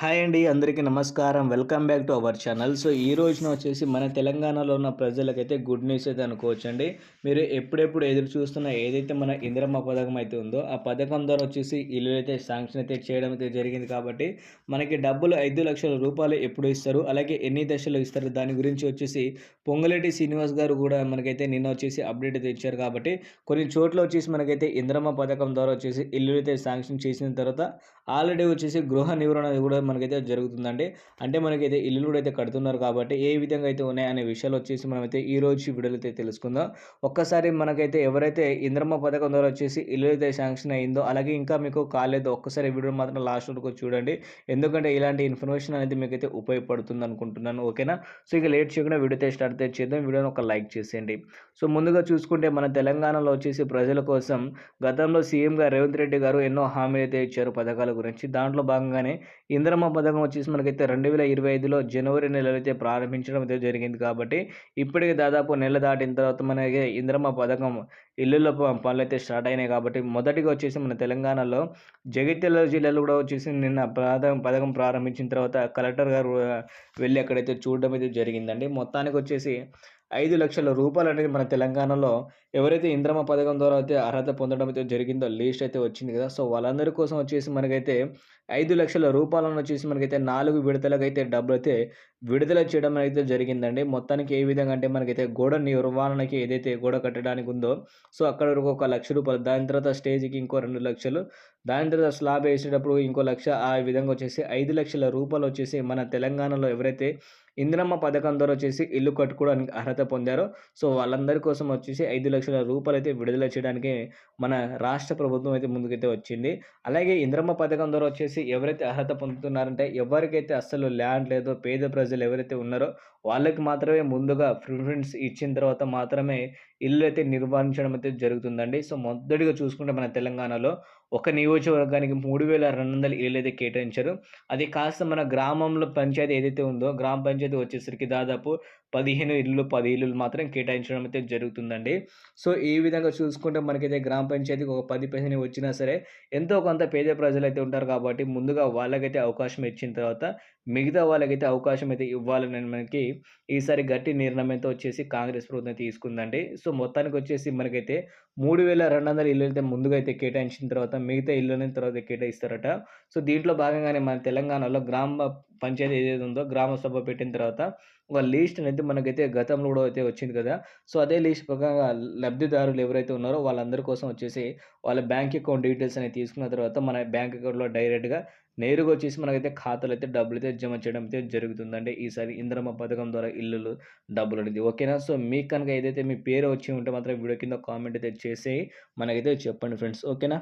Hi అండి అందరికీ నమస్కారం. Welcome back to our channel. So ఈ రోజున వచ్చేసి మన తెలంగాణలో ఉన్న ప్రజలకైతే గుడ్ న్యూస్ అయితే అనుకోవచ్చండి. మీరు ఎప్పుడెప్పుడు ఎదురు చూస్తున్న ఏదైతే మన ఇందిరమ్మ పథకం అయితే ఉందో ఆ పథకం ద్వారా వచ్చేసి ఇల్లు అయితే శాంక్షన్ అయితే చేయడం అయితే జరిగింది కాబట్టి మనకి డబ్బులు ఐదు లక్షల రూపాయలు ఎప్పుడు ఇస్తారు. అలాగే ఎన్ని దశలు ఇస్తారు? దాని గురించి వచ్చేసి పొంగలేటి శ్రీనివాస్ గారు కూడా మనకైతే నిన్న వచ్చేసి అప్డేట్ అయితే ఇచ్చారు కాబట్టి కొన్ని చోట్ల వచ్చేసి మనకైతే ఇంద్రమ్మ పథకం ద్వారా వచ్చేసి ఇల్లు అయితే శాంక్షన్ చేసిన తర్వాత ఆల్రెడీ వచ్చేసి గృహ నివారణ కూడా మనకైతే జరుగుతుందండి. అంటే మనకైతే ఇల్లు కూడా అయితే కడుతున్నారు కాబట్టి ఏ విధంగా అయితే ఉన్నాయి అనే విషయాలు వచ్చేసి మనమైతే ఈ రోజు వీడియోలో అయితే తెలుసుకుందాం. ఒక్కసారి మనకైతే ఎవరైతే ఇంద్రమ్మ పథకం ద్వారా వచ్చేసి ఇల్లు అయితే శాంక్షన్ అయిందో అలాగే ఇంకా మీకు కాలేదో ఒక్కసారి వీడియో మాత్రం లాస్ట్ వరకు చూడండి. ఎందుకంటే ఇలాంటి ఇన్ఫర్మేషన్ అనేది మీకైతే ఉపయోగపడుతుంది అనుకుంటున్నాను. ఓకేనా సో ఇక లేట్ చేయకుండా వీడియో అయితే స్టార్ట్ అయితే చేద్దాం. వీడియోని ఒక లైక్ చేసేయండి. సో ముందుగా చూసుకుంటే మన తెలంగాణలో వచ్చేసి ప్రజల కోసం గతంలో సీఎంగా రేవంత్ రెడ్డి గారు ఎన్నో హామీలు అయితే ఇచ్చారు పథకాల గురించి. దాంట్లో భాగంగానే ఇంద్రమ్మ పథకం వచ్చేసి మనకైతే రెండు వేల ఇరవై ఐదులో జనవరి నెలలో అయితే ప్రారంభించడం అయితే జరిగింది కాబట్టి ఇప్పటికి దాదాపు నెల దాటిన తర్వాత మనకి ఇంద్రమ్మ పథకం ఇల్లుల పనులు అయితే స్టార్ట్ అయినాయి కాబట్టి మొదటిగా వచ్చేసి మన తెలంగాణలో జగిత్యాల జిల్లాలో కూడా వచ్చేసి నిన్న పథకం పథకం ప్రారంభించిన తర్వాత కలెక్టర్ గారు వెళ్ళి అక్కడైతే చూడడం అయితే జరిగిందండి. మొత్తానికి వచ్చేసి ఐదు లక్షల రూపాయలు అనేది మన తెలంగాణలో ఎవరైతే ఇంద్రమ పథకం ద్వారా అయితే అర్హత పొందడం అయితే జరిగిందో లీస్ట్ అయితే వచ్చింది కదా. సో వాళ్ళందరి కోసం వచ్చేసి మనకైతే ఐదు లక్షల రూపాయలను వచ్చేసి మనకైతే నాలుగు విడతలకు అయితే డబ్బులు అయితే విడుదల చేయడం అయితే జరిగిందండి. మొత్తానికి ఏ విధంగా అంటే మనకైతే గోడ నిర్వహణకి ఏదైతే గోడ కట్టడానికి ఉందో సో అక్కడ వరకు ఒక లక్ష రూపాయలు. దాని తర్వాత స్టేజ్కి ఇంకో రెండు లక్షలు. దాని తర్వాత స్లాబ్ వేసేటప్పుడు ఇంకో లక్ష ఆ విధంగా వచ్చేసి ఐదు లక్షల రూపాయలు వచ్చేసి మన తెలంగాణలో ఎవరైతే ఇందిరమ్మ పథకం ద్వారా వచ్చేసి ఇల్లు కట్టుకోవడానికి అర్హత పొందారో సో వాళ్ళందరి కోసం వచ్చేసి ఐదు లక్షల రూపాయలు అయితే విడుదల చేయడానికి మన రాష్ట్ర ప్రభుత్వం అయితే ముందుకైతే వచ్చింది. అలాగే ఇంద్రమ్మ పథకం ద్వారా వచ్చేసి ఎవరైతే అర్హత పొందుతున్నారంటే ఎవరికైతే అస్సలు ల్యాండ్ లేదో పేద ప్రజలు ఎవరైతే ఉన్నారో వాళ్ళకి మాత్రమే ముందుగా ప్రిఫరెన్స్ ఇచ్చిన తర్వాత మాత్రమే ఇల్లు అయితే నిర్వహించడం అయితే జరుగుతుందండి. సో మొదటిగా చూసుకుంటే మన తెలంగాణలో ఒక నియోజకవర్గానికి మూడు వేల రెండు వందల ఇల్లు అయితే కేటాయించారు. అది కాస్త మన గ్రామంలో పంచాయతీ ఏదైతే ఉందో గ్రామ పంచాయతీ వచ్చేసరికి దాదాపు పదిహేను ఇల్లు పది ఇల్లు మాత్రం కేటాయించడం అయితే జరుగుతుందండి. సో ఈ విధంగా చూసుకుంటే మనకైతే గ్రామ పంచాయతీకి ఒక పది పైసలు వచ్చినా సరే ఎంతో కొంత పేద ప్రజలు అయితే ఉంటారు కాబట్టి ముందుగా వాళ్ళకైతే అవకాశం ఇచ్చిన తర్వాత మిగతా వాళ్ళకైతే అవకాశం అయితే ఇవ్వాలని మనకి ఈసారి గట్టి నిర్ణయంతో వచ్చేసి కాంగ్రెస్ ప్రభుత్వం తీసుకుందండి. సో మొత్తానికి వచ్చేసి మనకైతే మూడు వేల రెండు వందల ఇల్లు అయితే ముందుగా అయితే కేటాయించిన తర్వాత మిగతా ఇల్లుని తర్వాత కేటాయిస్తారట. సో దీంట్లో భాగంగానే మన తెలంగాణలో గ్రామ పంచాయతీ ఏదైతే ఉందో గ్రామ సభ పెట్టిన తర్వాత ఒక లిస్ట్ అనేది మనకైతే గతంలో కూడా అయితే వచ్చింది కదా. సో అదే లిస్ట్ ప్రకారంగా లబ్ధిదారులు ఎవరైతే ఉన్నారో వాళ్ళందరి కోసం వచ్చేసి వాళ్ళ బ్యాంక్ అకౌంట్ డీటెయిల్స్ అనేవి తీసుకున్న తర్వాత మన బ్యాంక్ అకౌంట్లో డైరెక్ట్గా నేరుగా వచ్చేసి మనకైతే ఖాతాలు అయితే డబ్బులు అయితే జమ చేయడం అయితే జరుగుతుందండి ఈసారి ఇంద్రమ్మ పథకం ద్వారా ఇల్లులు డబ్బులు అనేది. ఓకేనా? సో మీకు కనుక ఏదైతే మీ పేరు వచ్చి ఉంటే మాత్రం వీడియో కింద కామెంట్ అయితే చేసి మనకైతే చెప్పండి ఫ్రెండ్స్. ఓకేనా?